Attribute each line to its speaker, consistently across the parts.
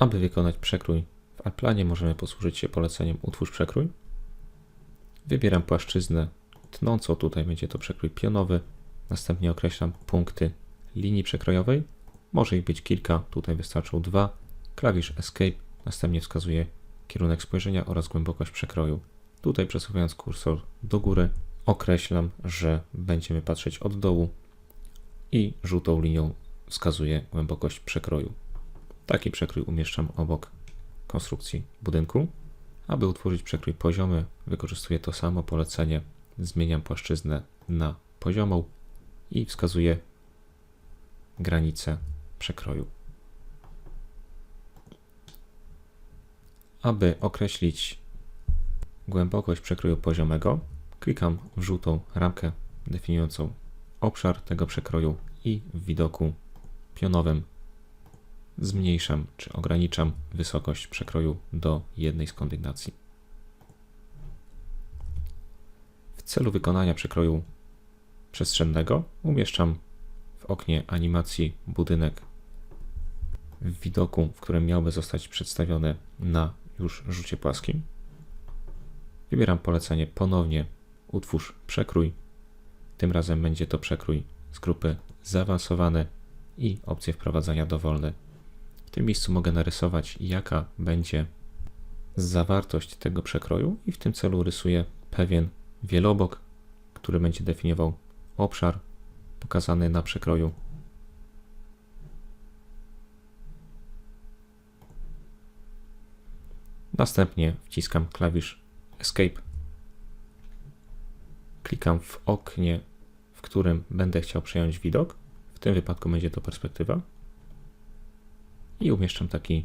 Speaker 1: Aby wykonać przekrój w Alplanie możemy posłużyć się poleceniem Utwórz przekrój. Wybieram płaszczyznę tnącą, tutaj będzie to przekrój pionowy. Następnie określam punkty linii przekrojowej. Może ich być kilka, tutaj wystarczą dwa. Klawisz Escape następnie wskazuje kierunek spojrzenia oraz głębokość przekroju. Tutaj przesuwając kursor do góry określam, że będziemy patrzeć od dołu i żółtą linią wskazuję głębokość przekroju. Taki przekrój umieszczam obok konstrukcji budynku. Aby utworzyć przekrój poziomy, wykorzystuję to samo polecenie. Zmieniam płaszczyznę na poziomą i wskazuję granicę przekroju. Aby określić głębokość przekroju poziomego, klikam w żółtą ramkę definiującą obszar tego przekroju i w widoku pionowym zmniejszam czy ograniczam wysokość przekroju do jednej z kondygnacji. W celu wykonania przekroju przestrzennego umieszczam w oknie animacji budynek w widoku, w którym miałby zostać przedstawiony na już rzucie płaskim. Wybieram polecenie ponownie utwórz przekrój. Tym razem będzie to przekrój z grupy zaawansowany i opcję wprowadzania dowolne. W tym miejscu mogę narysować jaka będzie zawartość tego przekroju i w tym celu rysuję pewien wielobok, który będzie definiował obszar pokazany na przekroju. Następnie wciskam klawisz Escape. Klikam w oknie, w którym będę chciał przejąć widok. W tym wypadku będzie to perspektywa. I umieszczam taki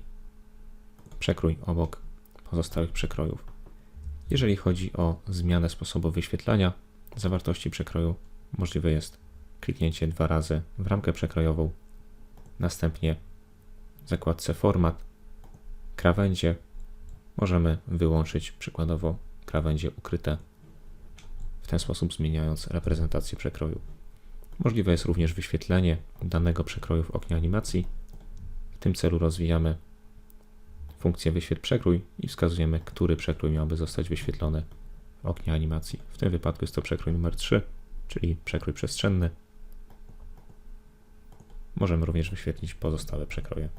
Speaker 1: przekrój obok pozostałych przekrojów. Jeżeli chodzi o zmianę sposobu wyświetlania zawartości przekroju, możliwe jest kliknięcie dwa razy w ramkę przekrojową, następnie w zakładce Format, krawędzie możemy wyłączyć przykładowo krawędzie ukryte, w ten sposób zmieniając reprezentację przekroju. Możliwe jest również wyświetlenie danego przekroju w oknie animacji. Tym celu rozwijamy funkcję wyświetl przekrój i wskazujemy, który przekrój miałby zostać wyświetlony w oknie animacji. W tym wypadku jest to przekrój numer 3, czyli przekrój przestrzenny. Możemy również wyświetlić pozostałe przekroje.